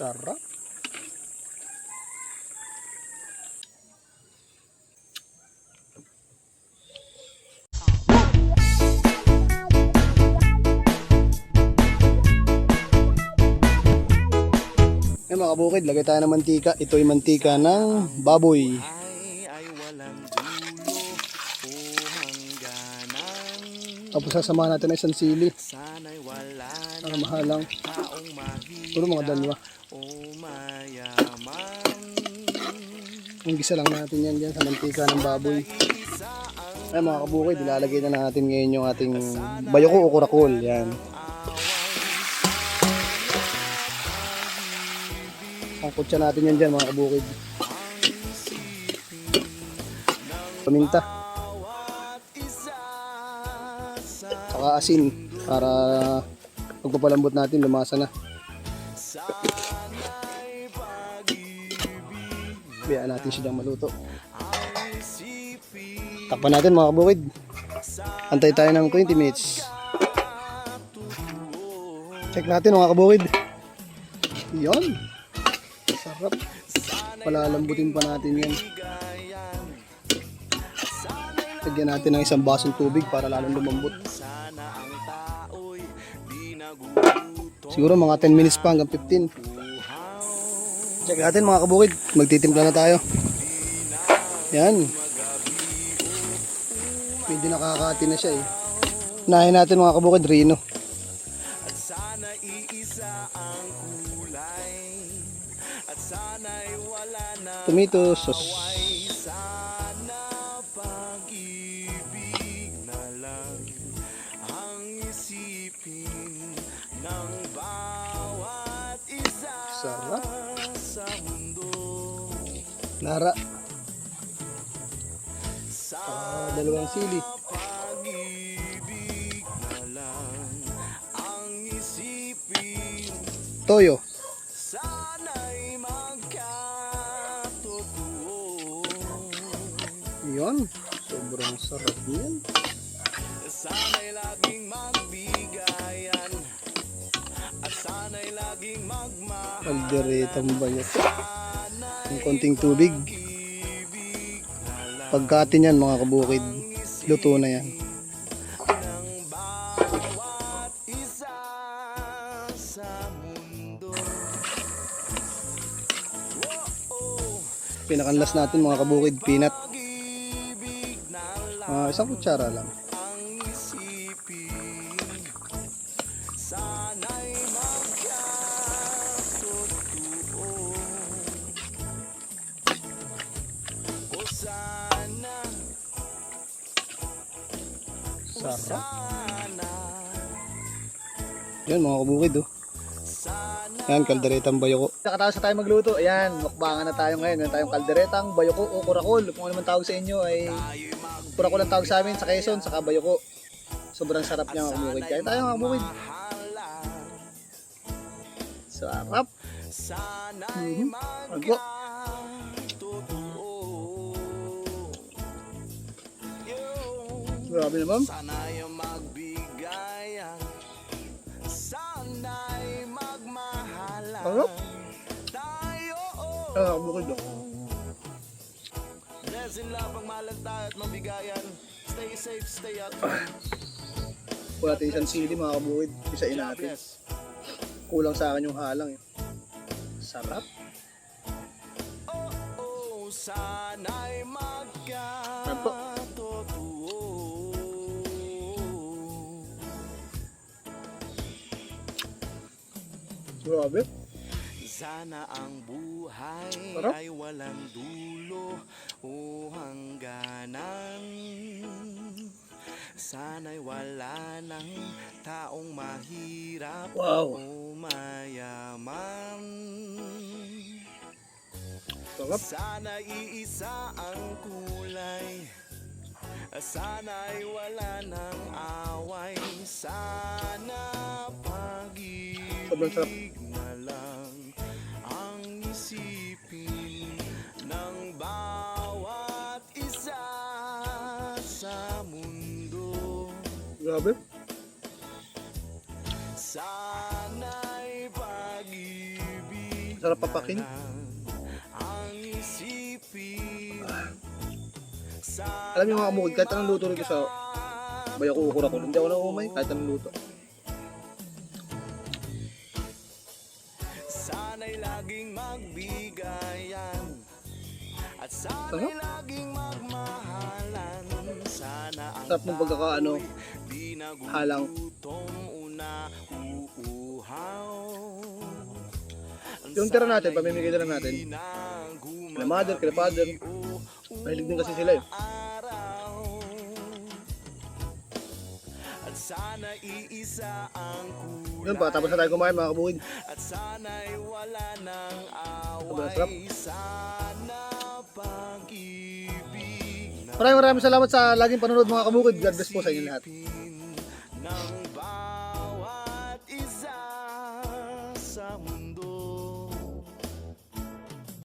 Sarap. Eh mga kabukid, lagay tayo ng mantika. Ito ay mantika ng baboy. Tapos sasamahan natin ng isang sili. Para mahalang. Puro mga dalawa. Yung gisa lang natin yan dyan sa mantika ng baboy. Ang Ay mga kabukid, ilalagay na natin ngayon yung ating bayoko o kurakol. Yan. Ang kutsa natin yan dyan mga kabukid. Paminta. Saka asin para pagpapalambot natin lumasa na. Bayaan natin siya maluto. Takpan natin mga kabukid. Antay tayo ng 20 minutes. Check natin mga kabukid. Yon. Sarap. Palalambutin pa natin yan. Lagyan natin ng isang basong tubig para lalong lumambot. Siguro mga 10 minutes pa hanggang 15. Check natin mga kabukid. Magtitimpla na tayo. Yan. Medyo nakakati na siya eh. Unahin natin mga kabukid, Rino. At sana iisa ang kulay At sana'y wala na Tomato sauce. Lara. Sa Ah, dalawang sili. Toyo. Yon. Sobrang sarap yan. Sana'y laging magbigayan At sana'y laging magmahal Kalderetang bayot. Sana'y Yung konting tubig. ibig na lang Pagkatin yan mga kabukid. Luto na yan. Pinakanlas natin mga kabukid. Peanut. Ah, isang kutsara lang. O Sarap. sana Yan mga kabukid oh. Sana Yan, kalderetang bayoko. Nakataas na tayo magluto. Ayan, mukbangan na tayo ngayon. Meron tayong kalderetang bayoko o kurakol. Kung ano man tawag sa inyo ay kurakol ang tawag sa amin sa Quezon, saka bayoko. Sobrang sarap niya mga kabukid. Kaya tayo mga kabukid. Sarap. Mhm. Magkatotoo Yung Grabe naman. Sarap. Tayo mga kabukid oh. Blessing love ang mahalan tayo at mabigayan Stay safe, stay out Wala natin isang sili mga kabukid. Isain natin. Kulang sa akin yung halang eh. Sarap. Oh, oh, sana'y magkatotoo Grabe. Sana ang buhay Sarap. ay walang dulo o hangganan Sana'y wala ng taong mahirap Wow. o mayaman Sarap. Sana iisa ang kulay Sana'y wala ng away Sana pag-ibig Grabe. Sana'y pag-ibig Sarap papakin. ang isipin Alam niyo mga kabukid, kahit anong luto rito sa bayo ko ukura ko, hindi ako naumay kahit anong luto. Sana'y laging magbigayan At sana'y laging magmahalan Sana ang Sarap ng pagkakaano, halang. Yung tira natin, pamimigay na lang natin. Kila mother, kila father. Mahilig din kasi sila eh. sana iisa ang Yun pa, tapos na tayo kumain mga kabukid. At sana'y wala ng Sobrang sarap. away Sana pag-ibig Maraming maraming salamat sa laging panonood mga kabukid. God bless po sa inyo lahat. Ng